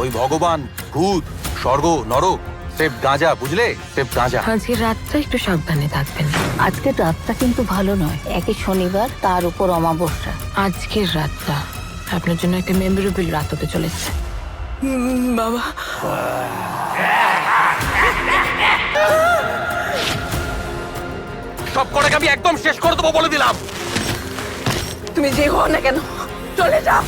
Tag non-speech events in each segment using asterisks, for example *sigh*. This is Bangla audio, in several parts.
ওই ভগবান ভূত স্বর্গ নরক সেফ গাঁজা বুঝলে? সেফ গাঁজা আজকের রাতটা একটু সাবধানে থাকবেন। আজকের রাতটা কিন্তু ভালো নয়। একই শনিবার তার উপর অমাবস্যা। আজকের রাতটা আপনার জন্য একটা মেমোরেবল রাত হতে চলেছে। বাবা। সব কটাকে আমি একদম শেষ করে দেবো বলে দিলাম। তুমি যে হও না কেন চলে যাও।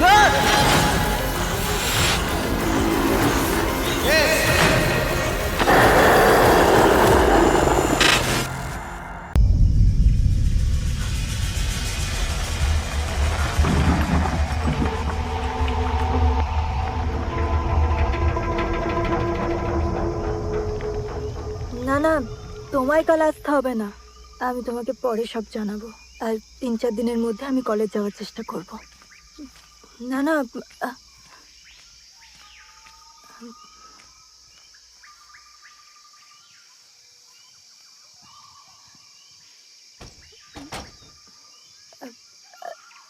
না না, তোমায় কাল আসতে হবে না। আমি তোমাকে পরে সব জানাব। আর তিন চার দিনের মধ্যে আমি কলেজ যাওয়ার চেষ্টা করব। না না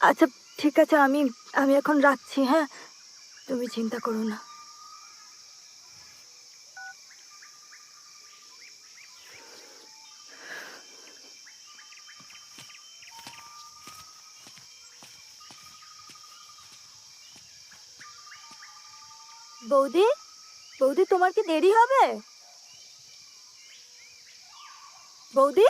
আচ্ছা ঠিক আছে আমি আমি এখন রাখছি হ্যাঁ? তুমি চিন্তা করো না। বৌদি বৌদি তোমার কি দেরি হবে? বৌদি?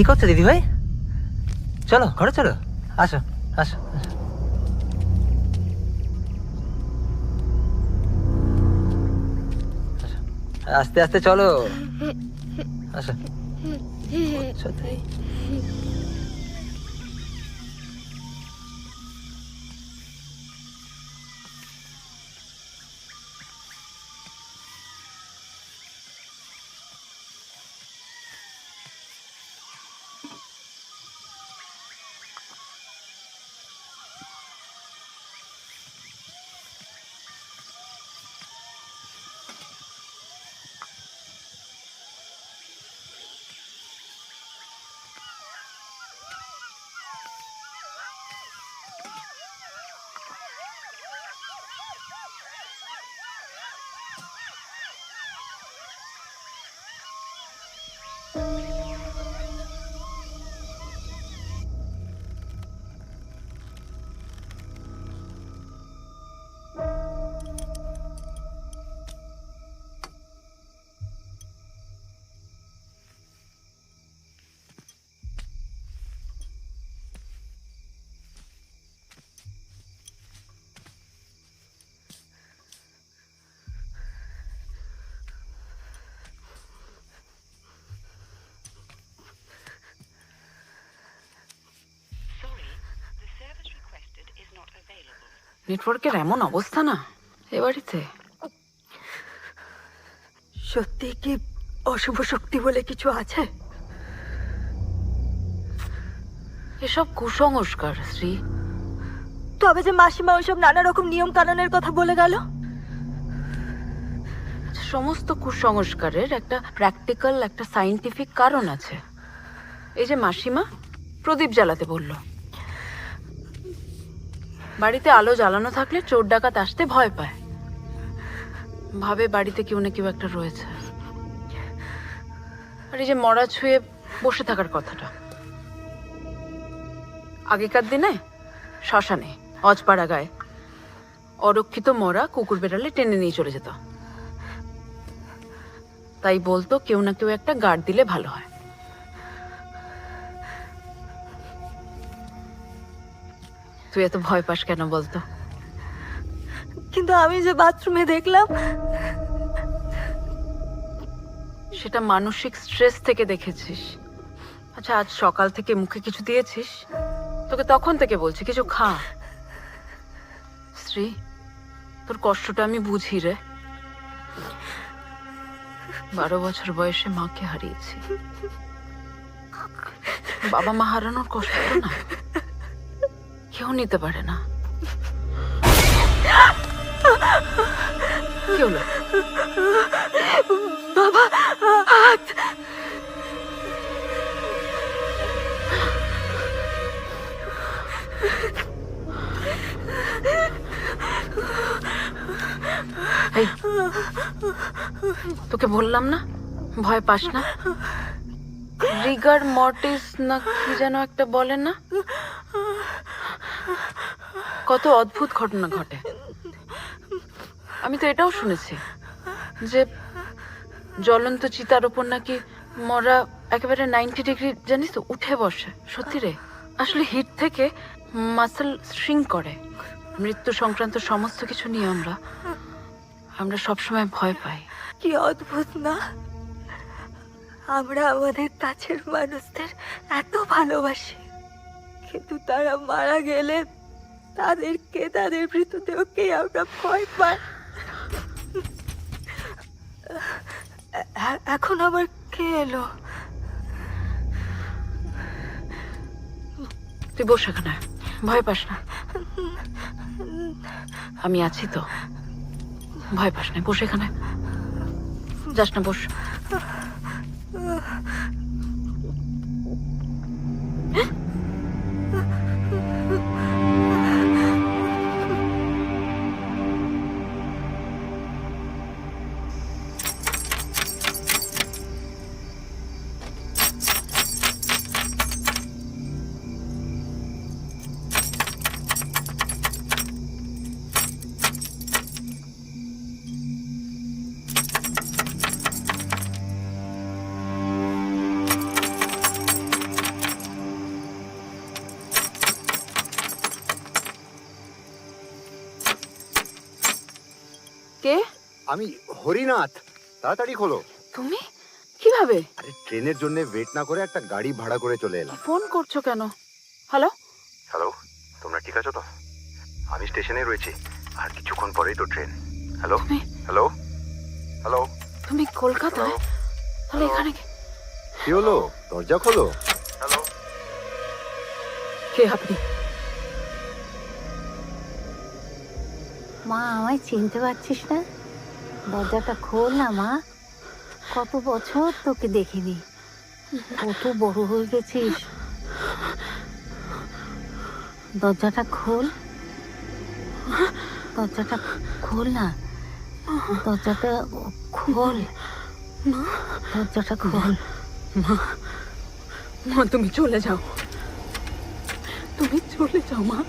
কি করছ দিদি ভাই? চলো ঘরে চলো। আসো আসো আস্তে আস্তে চলো। আসো। *laughs* Oh, my God. নেটওয়ার্কের এমন অবস্থা না এ বাড়িতে? সত্যি কি অশুভ শক্তি বলে কিছু আছে? এসব কুসংস্কার শ্রী তবে যে মাসিমা ওইসব নানা রকম নিয়ম কানুনের কথা বলে গেল? সমস্ত কুসংস্কারের একটা প্র্যাকটিক্যাল একটা সাইন্টিফিক কারণ আছে। এই যে মাসিমা প্রদীপ জ্বালাতে বলল। বাড়িতে আলো জ্বালানো থাকলে চোর ডাকাত আসতে ভয় পায়। ভাবে বাড়িতে কেউ না কেউ একটা রয়েছে। আর এই যে মরা ছুঁয়ে বসে থাকার কথাটা। আগেকার দিনে শ্মশানে অজপাড়া গায়ে অরক্ষিত মরা কুকুর বেড়ালে টেনে নিয়ে চলে যেত। তাই বলতো কেউ না কেউ একটা গার্ড দিলে ভালো হয়। তুই এত ভয় পাস কেন বলতো? কিন্তু আমি যে বাথরুমে দেখলাম, সেটা মানসিক স্ট্রেস থেকে দেখেছিস। আচ্ছা আজ সকাল থেকে মুখে কিছু দিয়েছিস? তোকে তখন থেকে বলছি, কিছু খা। শ্রী তোর কষ্টটা আমি বুঝি রে। বারো বছর বয়সে মাকে হারিয়েছি। বাবা মা হারানোর কষ্ট না। কেউ নিতে পারে না। কি হলো? বাবা হাত। এই, তোকে বললাম না? ভয় পাস না? রিগার মর্টিস না কি যেন একটা বলে না? কত অদ্ভুত ঘটনা ঘটে। আমি তো এটাও শুনেছি যে জ্বলন্ত চিতার ওপর নাকি মরা একেবারে নাইনটি ডিগ্রি, জানিস তো, উঠে বসে। সত্যি রে? আসলে হিট থেকে মাসেল শ্রিং করে। মৃত্যু সংক্রান্ত সমস্ত কিছু নিয়ে আমরা আমরা সবসময় ভয় পাই। কি অদ্ভুত না? আমরা আমাদের কাছের মানুষদের এত ভালোবাসি, কিন্তু তারা মারা গেলে তাদেরকে, তাদের মৃতদেহকে আমরা ভয় পাই। এখন আবার কে এলো? তুই বস এখানে, ভয় পাস না। আমি আছি তো। ভয় পাস না, বস এখানে। যাস না, বস। কে? আমি হরিনাথ। তাড়াতাড়ি খোলো। তুমি? কীভাবে? আরে ট্রেনের জন্য ওয়েট না করে একটা গাড়ি ভাড়া করে চলে এলাম। ফোন করছ কেন? হ্যালো হ্যালো তোমরা ঠিক আছো তো? আমি স্টেশনে রয়েছি আর কিছুক্ষণ পরেই তো ট্রেন। হ্যালো হ্যালো হ্যালো তুমি কলকাতায়? তাহলে এখানে কি- হলো? দরজা খোলো। হ্যালো কে আপনি? মা, আমায় চিনতে পারছিস না? দরজাটা খোল না, মা। কত বছর তোকে দেখিনি। কত বড় হয়ে গেছিস। দরজাটা খোল। দরজাটা খোল না। দরজাটা খোল। দরজাটা খোল। মা তুমি চলে যাও। তুমি চলে যাও, মা।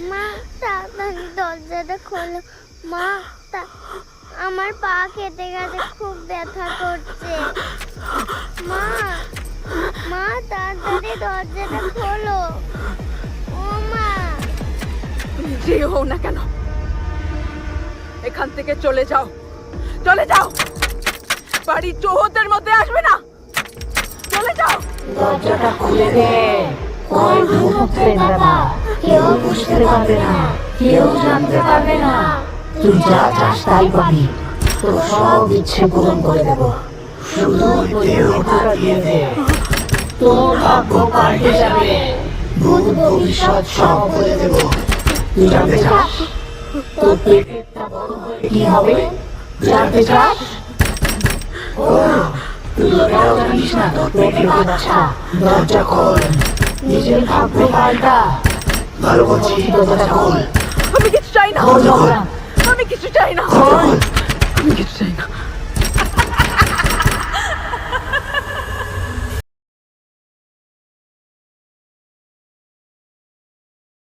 মা তাড়াতাড়ি দরজাটা খোলো। মা তা- আমার পা কেটে গেছে খুব ব্যথা করছে। মা মা তাড়াতাড়ি দরজাটা খোলো। ও মা। যে হও না কেন? এখান থেকে চলে যাও। চলে যাও। বাড়ির চৌহতের মধ্যে আসবে না। চলে যাও। দরজাটা খুলে দে। কেউ বুঝতে পারবে না কেউ জানতে পারবে না তুই যা চাস তাই পাবি তোর সব ইচ্ছে পূরণ করে দেব শুধু দে তোর ভাগ্য পাল্টে যাবে ভূত ভবিষ্যৎ সব বলে দেব তুই জানতে চাস তোর পেটটা বড় হয়ে কি হবে জানতে চাস ও তুই জানিস না তোর পেটে বাচ্চা দরজা খোল নিজের ভাগ্য পাল্টা ভালো বলছি দরজা খোল আমি কিছু চাই না খোল দরজা আমি কিছু চাই না খোল আমি কিছু চাই না